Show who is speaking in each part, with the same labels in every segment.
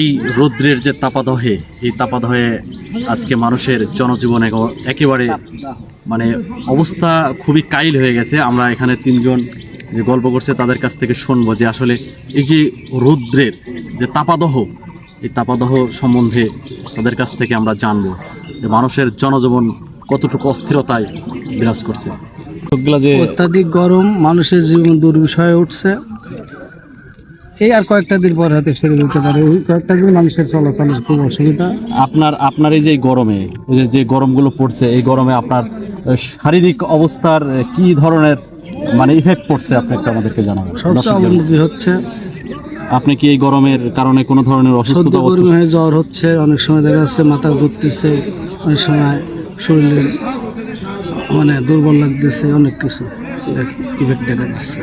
Speaker 1: এই রৌদ্রের যে তাপাদহে, এই তাপাদহে আজকে মানুষের জনজীবন এক- একেবারে মানে অবস্থা খুবই কাইল হয়ে গেছে। আমরা এখানে তিনজন যে গল্প করছে তাদের কাছ থেকে শুনব যে আসলে এই যে রৌদ্রের যে তাপাদহ, এই তাপাদহ সম্বন্ধে তাদের কাছ থেকে আমরা জানব যে মানুষের জনজীবন কতটুকু অস্থিরতায় বিরাজ করছে। যে
Speaker 2: অত্যাধিক গরম, মানুষের জীবন দুর্বিষয়ে উঠছে। এই আর কয়েকটা দিন পর হয়তো সেরে দিতে পারে। ওই কয়েকটা দিন মানুষের চলাচলের খুব অসুবিধা।
Speaker 1: আপনার আপনার এই যে গরমে যে- যে গরমগুলো পড়ছে এই গরমে আপনার শারীরিক অবস্থার কি ধরনের মানে ইফেক্ট পড়ছে আপনি একটু আমাদেরকে জানাবেন
Speaker 2: সবচেয়ে অবনতি হচ্ছে।
Speaker 1: আপনি কি এই গরমের কারণে কোনো ধরনের অসুস্থতা
Speaker 2: গরমে হয়ে জ্বর হচ্ছে অনেক সময় দেখা যাচ্ছে মাথা ঘুরতেছে অনেক সময় শরীরে মানে দুর্বল লাগতেছে অনেক কিছু ইফেক্ট দেখা দিচ্ছে।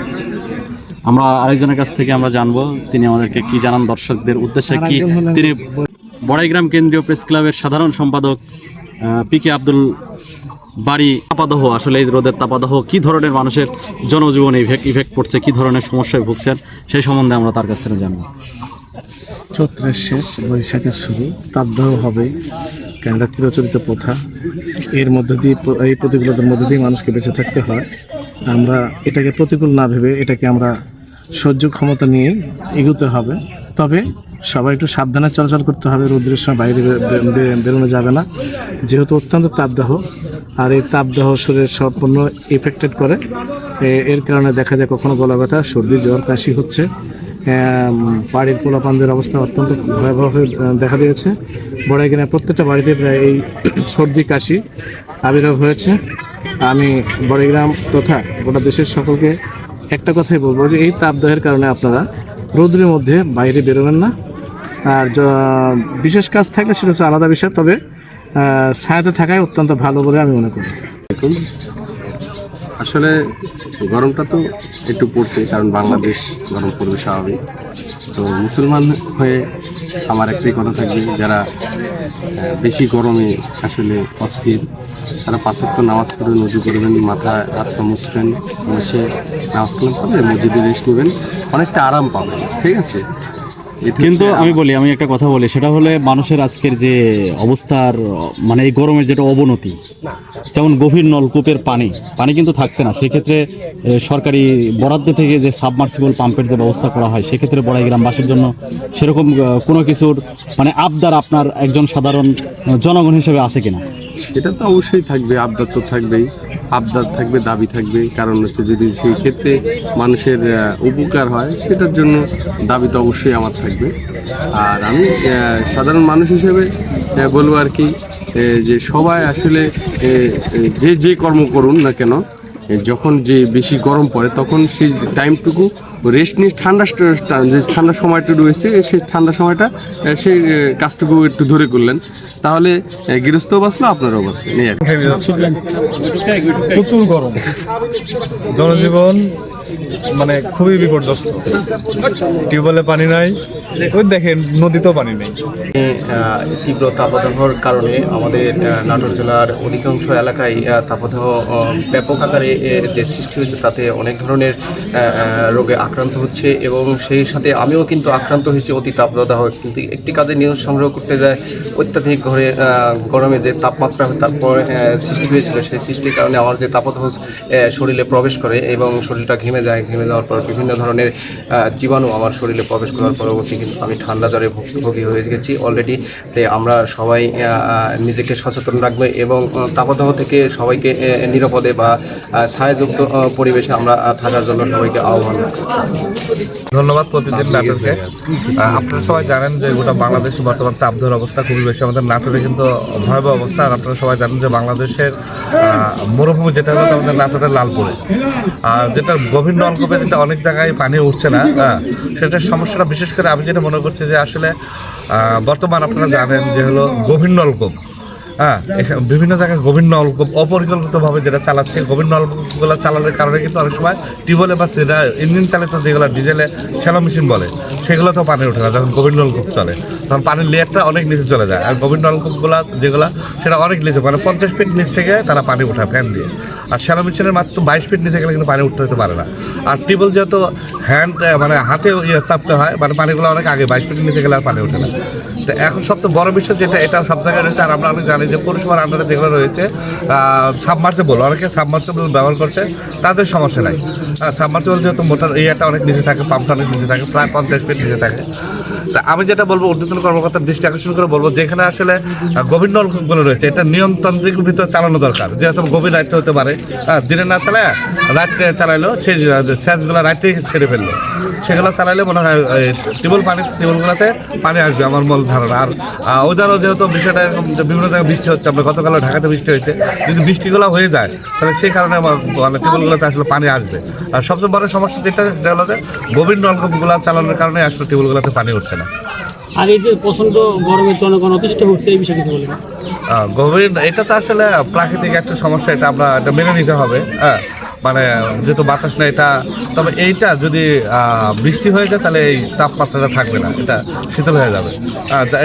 Speaker 1: আমরা আরেকজনের কাছ থেকে আমরা জানব তিনি আমাদেরকে কি জানান দর্শকদের উদ্দেশ্যে কি তিনি বড়াইগ্রাম কেন্দ্রীয় প্রেস ক্লাবের সাধারণ সম্পাদক পি কে আব্দুল বাড়ি তাপাদহ আসলে এই রোদের তাপাদহ কি ধরনের মানুষের জনজীবনে ইফেক্ট ইফেক্ট পড়ছে কি ধরনের সমস্যায় ভুগছেন সেই সম্বন্ধে আমরা তার কাছ থেকে জানব।
Speaker 3: চৈত্রের শেষ বৈশাখের শুরু তাপদাহ হবে কেনটা চিরচরিত প্রথা। এর মধ্যে দিয়ে এই প্রতিকূলতার মধ্যে দিয়ে মানুষকে বেঁচে থাকতে হয়। আমরা এটাকে প্রতিকূল না ভেবে এটাকে আমরা সহ্য ক্ষমতা নিয়ে এগোতে হবে। তবে সবাই একটু সাবধানে চলাচল করতে হবে, রৌদ্রের সময় বাইরে বেরোনো যাবে না। যেহেতু অত্যন্ত তাপদাহ, আর এই তাপদাহ শরীরের সম্পূর্ণ এফেক্টেড করে এর কারণে দেখা যায় কখনো গলা ব্যথা, সর্দি, জ্বর, কাশি হচ্ছে। বাড়ির পোলাপানদের অবস্থা অত্যন্ত ভয়াবহ দেখা দিয়েছে। বড় এখানে প্রত্যেকটা বাড়িতে প্রায় এই সর্দি, কাশি আবির্ভাব হয়েছে। আমি বড়গ্রাম তথা গোটা দেশের সকলকে একটা কথাই বলব যে এই তাপদাহের কারণে আপনারা রোদ্রের মধ্যে বাইরে বেরোবেন না। আর বিশেষ কাজ থাকলে সেটা হচ্ছে আলাদা বিষয়, তবে ছায়াতে থাকাই অত্যন্ত ভালো বলে আমি মনে করি।
Speaker 4: আসলে গরমটা তো একটু পড়ছে, কারণ বাংলাদেশ গরম পড়বে স্বাভাবিক। তো মুসলমান হয়ে আমার একটাই কথা থাকবে, যারা বেশি গরমে আসলে অস্থির, তারা পাঁচক্ত নামাজ পড়বেন উজু করবেন মাথায় হাত পা মুছবেন, বসে নামাজ করবেন, মসজিদে রেস্ট নেবেন, অনেকটা আরাম পাবেন, ঠিক আছে?
Speaker 1: কিন্তু আমি বলি আমি একটা কথা বলি সেটা হলে মানুষের আজকের যে অবস্থার মানে এই গরমের যেটা অবনতি যেমন গভীর নলকূপের পানি পানি কিন্তু থাকছে না সেক্ষেত্রে সরকারি বরাদ্দ থেকে যে সাবমার্সিবল পাম্পের যে ব্যবস্থা করা হয় সেক্ষেত্রে বড়াই গ্রামবাসীর জন্য সেরকম কোনো কিছুর মানে আবদার আপনার একজন সাধারণ জনগণ হিসেবে আছে কিনা?
Speaker 4: এটা তো অবশ্যই থাকবে, আবদার তো থাকবেই। আবদার থাকবে, দাবি থাকবে। কারণ হচ্ছে যদি সেই ক্ষেত্রে মানুষের উপকার হয়, সেটার জন্য দাবি তো অবশ্যই আমার থাকবে। আর আমি সাধারণ মানুষ হিসেবে বলব আর কি যে সবাই আসলে যে যে কর্ম করুন না কেন যখন যে বেশি গরম পড়ে, তখন সেই টাইমটুকু রেস্ট নিয়ে ঠান্ডা যে ঠান্ডা সময়টা রয়েছে, সেই ঠান্ডা সময়টা সেই কাজটুকু একটু ধরে করলেন। তাহলে গৃহস্থও বাঁচলো, আপনারাও বাঁচলেন।
Speaker 5: প্রচুর গরম। জনজীবন মানে খুবই বিপর্যস্ত। টিউবওয়েলে পানি নাই, ওই দেখেন নদীতেও পানি নেই।
Speaker 6: তীব্র তাপদাহর কারণে আমাদের নাটোর জেলার অধিকাংশ এলাকায় তাপদাহ ব্যাপক আকারে যে সৃষ্টি হয়েছে তাতে অনেক ধরনের রোগে আক্রান্ত হচ্ছে এবং সেই সাথে আমিও কিন্তু আক্রান্ত হয়েছি অতি তাপদাহ। কিন্তু একটি কাজে নিউজ সংগ্রহ করতে যায়, অত্যাধিক ঘরে গরমে যে তাপমাত্রা, তারপর সৃষ্টি হয়েছিল, সেই সৃষ্টির কারণে আমার যে তাপদাহ শরীরে প্রবেশ করে এবং শরীরটা ঘেমে যায় ঘেমে যাওয়ার পর বিভিন্ন ধরনের জীবাণু আমার শরীরে প্রবেশ করার পরবর্তী কিন্তু আমি ঠান্ডা জ্বরে ভুক্তভোগী হয়ে গেছি অলরেডি আমরা সবাই নিজেকে সচেতন রাখবে এবং তাপদাহ থেকে সবাইকে নিরাপদে বা ছায়াযুক্ত পরিবেশে আমরা থাকার জন্য সবাইকে আহ্বান
Speaker 5: ধন্যবাদ প্রতিদিন নাটোরকে। আহ, আপনারা সবাই জানেন যে গোটা বাংলাদেশে বর্তমান তাপদাহর অবস্থা খুবই বেশি। আমাদের নাটোরে কিন্তু ভয়াবহ অবস্থা। আর আপনারা সবাই জানেন যে বাংলাদেশের মরুভূমি যেটা হলো আমাদের নাটোরের লালপুরে। আর যেটা গভীর নলকূপে যেটা অনেক জায়গায় পানি উঠছে না সেটা সেটার সমস্যাটা বিশেষ করে আমি যেটা মনে করছি যে আসলে বর্তমান আপনারা জানেন যে হলো গভীর নলকূপ। হ্যাঁ বিভিন্ন জায়গায় গভীর নলকূপ অপরিকল্পিতভাবে যেটা চালাচ্ছে, গভীর নলকূপগুলো চালানোর কারণে কিন্তু অনেক সময় টিউবওয়েলে বা ইঞ্জিন চালিত যেগুলো ডিজেলে শ্যালো মেশিন বলে, সেগুলো তো পানি ওঠে না, যখন গভীর নলকূপ চলে। তখন পানির লেয়ারটা অনেক নিচে চলে যায়, আর গভীর নলকূপগুলো যেগুলো, সেটা অনেক নিচে মানে পঞ্চাশ ফিট নিচ থেকে তারা পানি ওঠায় ফ্যান দিয়ে। আর শ্যালো মেশিনের মাত্র বাইশ ফিট নিচে গেলে কিন্তু পানি উঠতে হতে পারে না। আর টিউবওয়েল যেহেতু হ্যান্ড মানে হাতে ইয়ে চাপতে হয় মানে পানিগুলো অনেক আগে বাইশ ফিট নিচে গেলে আর পানি ওঠে না। তো এখন সবচেয়ে বড় বিষয় যেটা, এটা সব জায়গায় রয়েছে, আর আমরা অনেক জানি যে পৌরসভার আন্ডারে যেগুলো রয়েছে সাবমার্সেবল অনেকে সাবমার্সেবল ব্যবহার করছে, তাদের সমস্যা নাই। সাবমার্সেবল যেহেতু মোটর ইয়েটা অনেক নিচে থাকে পাম্পটা অনেক নিচে থাকে, প্রায় পঞ্চাশ ফিট নিচে থাকে। তা আমি যেটা বলব, ঊর্ধ্বতন কর্মকর্তার দৃষ্টি আকর্ষণ করে বলব, যেখানে আসলে গভীর নলকূপগুলো রয়েছে, এটা নিয়মতান্ত্রিক ভিতরে চালানো দরকার। যেহেতু গভীর রাইটে হতে পারে দিনে না চালায়, রাইটে চালাইলো, সেই স্যাচগুলো রাইটে ছেড়ে ফেলল। সেগুলো চালাইলে মনে হয় টিউবওয়েল পানি, টিউবওয়েলগুলোতে পানি আসবে, আমার মূল ধারণা। আর ওইদারও যেহেতু বিষয়টা বিভিন্ন জায়গায় বৃষ্টি হচ্ছে আমরা গতকাল ঢাকাতে বৃষ্টি হয়েছে। যদি বৃষ্টিগুলো হয়ে যায় তাহলে সেই কারণে আমার মানে টিউবওয়েলগুলোতে আসলে পানি আসবে। আর সবচেয়ে বড় সমস্যা যেটা সেটা হলো যে গভীর নলকূপগুলো চালানোর কারণে আসলে টিউবওয়েলগুলোতে পানি উঠছে না।
Speaker 7: আর এই যে প্রচণ্ড গরমে জনগণ অতিষ্ঠ হচ্ছে এই বিষয়ে কিছু বলবেন
Speaker 5: গভীর এটা তো আসলে প্রাকৃতিক একটা সমস্যা এটা আমরা এটা মেনে নিতে হবে। হ্যাঁ মানে যেহেতু বাতাস না এটা তবে এইটা যদি বৃষ্টি হয়ে যায়, তাহলে এই তাপমাত্রাটা থাকবে না। এটা শীতল হয়ে যাবে।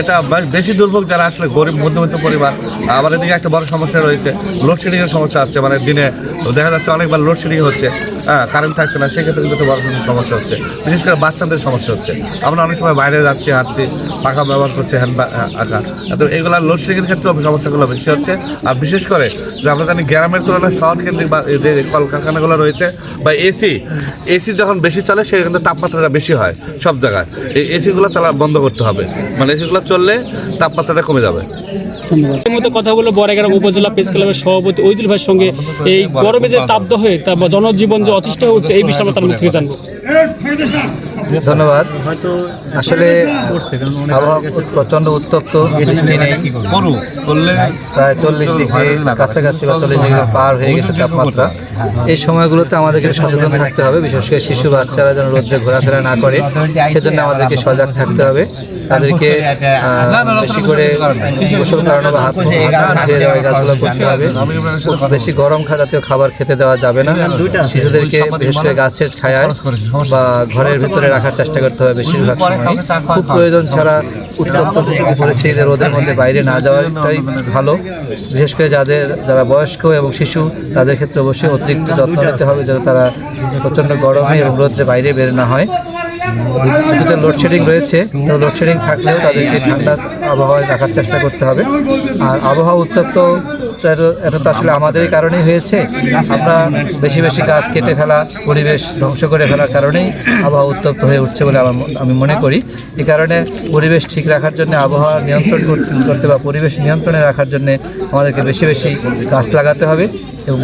Speaker 5: এটা বেশি দুর্ভোগ যারা আসলে গরিব, মধ্যবিত্ত পরিবার, আবার এদিকে একটা বড় সমস্যা রয়েছে লোডশেডিংয়ের সমস্যা হচ্ছে। মানে দিনে দেখা যাচ্ছে অনেকবার লোডশেডিং হচ্ছে হ্যাঁ কারেন্ট থাকছে না, সেক্ষেত্রে কিন্তু বড় সমস্যা হচ্ছে। বিশেষ করে বাচ্চাদের সমস্যা হচ্ছে। আমরা অনেক সময় বাইরে যাচ্ছি, হাঁটছি, পাখা ব্যবহার করছে, হ্যান্ড আঁকা। তো এইগুলো লোডশেডিংয়ের ক্ষেত্রে সমস্যাগুলো বেশি হচ্ছে। আর বিশেষ করে, যে আমরা জানি গ্রামের তুলনায় শহর কেন্দ্রিক বা এই যে কলকারখানাগুলো রয়েছে বা এসি এসি যখন বেশি চলে সেখানে তাপমাত্রাটা বেশি হয় সব জায়গায়। এই এসিগুলো চলা বন্ধ করতে হবে। মানে এসিগুলো চললে তাপমাত্রাটা কমে যাবে।
Speaker 7: ধন্যবাদ। এর মধ্যে কথা বলে বড়াইগ্রাম উপজেলা প্রেস ক্লাবের সভাপতি ঐদুল ভাইয়ের সঙ্গে এই গরমে যে তাব্দ হয়ে তা জনজীবন যে অতিষ্ঠ হচ্ছে এই বিষয়ে আমরা তার মুখ জানব।
Speaker 8: ধন্যবাদ। আসলে আবহাওয়া প্রচণ্ড উত্তপ্ত বৃষ্টি নেই। প্রায় চল্লিশ ডিগ্রি কাছাকাছি বা চল্লিশ ডিগ্রি পার হয়ে গেছে তাপমাত্রা। এই সময়গুলোতে আমাদেরকে সচেতন থাকতে হবে, বিশেষ করে শিশু বাচ্চারা যেন রোদ্রে ঘোরাফেরা না করে, সেজন্য আমাদেরকে সজাগ থাকতে হবে। তাদেরকে বেশি করে গোসল করানো বা হাত এই করতে হবে। বেশি গরম জাতীয় খাবার খেতে দেওয়া যাবে না। শিশুদেরকে বিশেষ করে গাছের ছায়ায় বা ঘরের ভিতরে রাখার চেষ্টা করতে হবে বেশিরভাগ সময়। খুব প্রয়োজন ছাড়া উত্তপ্ত পরিস্থিতিতে রোদের মধ্যে বাইরে না যাওয়াটাই ভালো। বিশেষ করে যাদের, যারা বয়স্ক এবং শিশু, তাদের ক্ষেত্রে অবশ্যই অতিরিক্ত যত্ন নিতে হবে যাতে তারা প্রচণ্ড গরমে এবং রোদ্রে বাইরে বের না হয়। বিদ্যুতের লোডশেডিং রয়েছে, তো লোডশেডিং থাকলেও তাদেরকে ঠান্ডা আবহাওয়ায় রাখার চেষ্টা করতে হবে। আর আবহাওয়া উত্তপ্ত এটা- তো আসলে আমাদেরই কারণেই হয়েছে। আমরা বেশি বেশি গাছ কেটে ফেলা, পরিবেশ ধ্বংস করে ফেলার কারণেই আবহাওয়া উত্তপ্ত হয়ে উঠছে বলে আমি মনে করি। এই কারণে পরিবেশ ঠিক রাখার জন্য, আবহাওয়া নিয়ন্ত্রণ করতে বা পরিবেশ নিয়ন্ত্রণে রাখার জন্য আমাদেরকে বেশি বেশি গাছ লাগাতে হবে এবং